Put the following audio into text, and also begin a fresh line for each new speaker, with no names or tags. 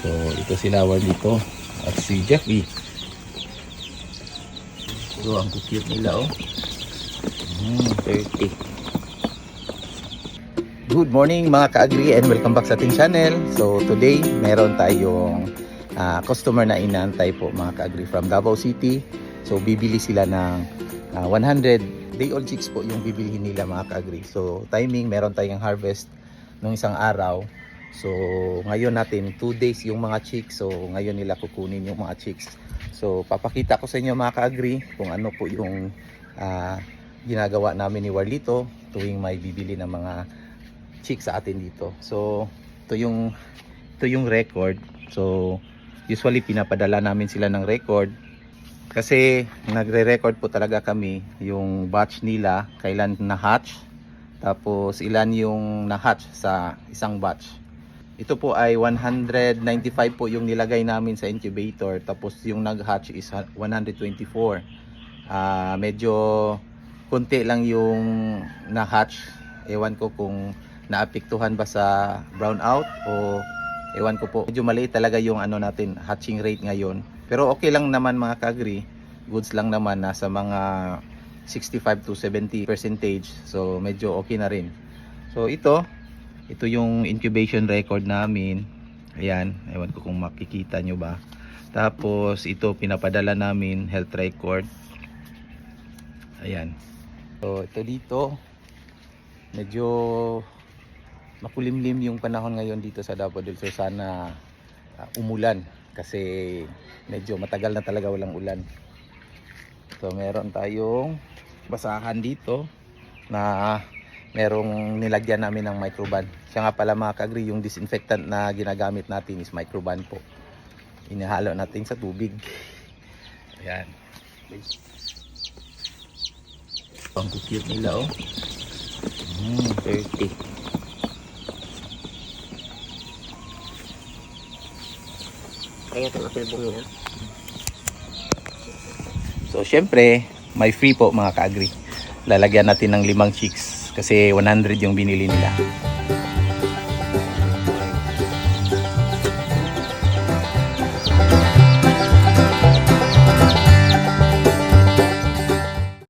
So, ito sila dito. At si Jeffy. So, ang cute nila oh. Hmm, 30. Good morning mga ka-agri and welcome back sa ating channel. So today meron tayong ah, customer na inaantay po mga ka-agri from Davao City. So bibili sila ng ah, 100 day old chicks po yung bibilihin nila mga ka-agri. So timing meron tayong harvest nung isang araw. So ngayon natin 2 days yung mga chicks. So ngayon nila kukunin yung mga chicks. So papakita ko sa inyo mga ka-agri kung ano po yung ah, ginagawa namin ni Warlito tuwing may bibili ng mga chicks sa atin dito. So, ito yung ito yung record. So, usually pinapadala namin sila ng record kasi nagre-record po talaga kami yung batch nila, kailan na-hatch, tapos ilan yung na-hatch sa isang batch. Ito po ay 195 po yung nilagay namin sa incubator, tapos yung nag-hatch is 124. Ah, medyo konti lang yung na-hatch. Ewan ko kung naapektuhan ba sa brownout o ewan ko po. Medyo maliit talaga yung ano natin hatching rate ngayon. Pero okay lang naman mga kagri. Goods lang naman nasa mga 65 to 70 percentage. So medyo okay na rin. So ito, ito yung incubation record namin. Ayan, ewan ko kung makikita nyo ba. Tapos ito pinapadala namin health record. Ayan. So ito dito, medyo makulimlim yung panahon ngayon dito sa Davao del Sur. Sana ah, umulan kasi medyo matagal na talaga walang ulan. So meron tayong basahan dito na merong nilagyan namin ng microban. Siya nga pala mga kagri, yung disinfectant na ginagamit natin is microban po. Inihalo natin sa tubig. Ayan. Ang cute nila oh. Hmm, 30.
Kaya itong apilbong nila.
So, syempre, may free po mga ka-agri. Lalagyan natin ng limang chicks kasi 100 yung binili nila.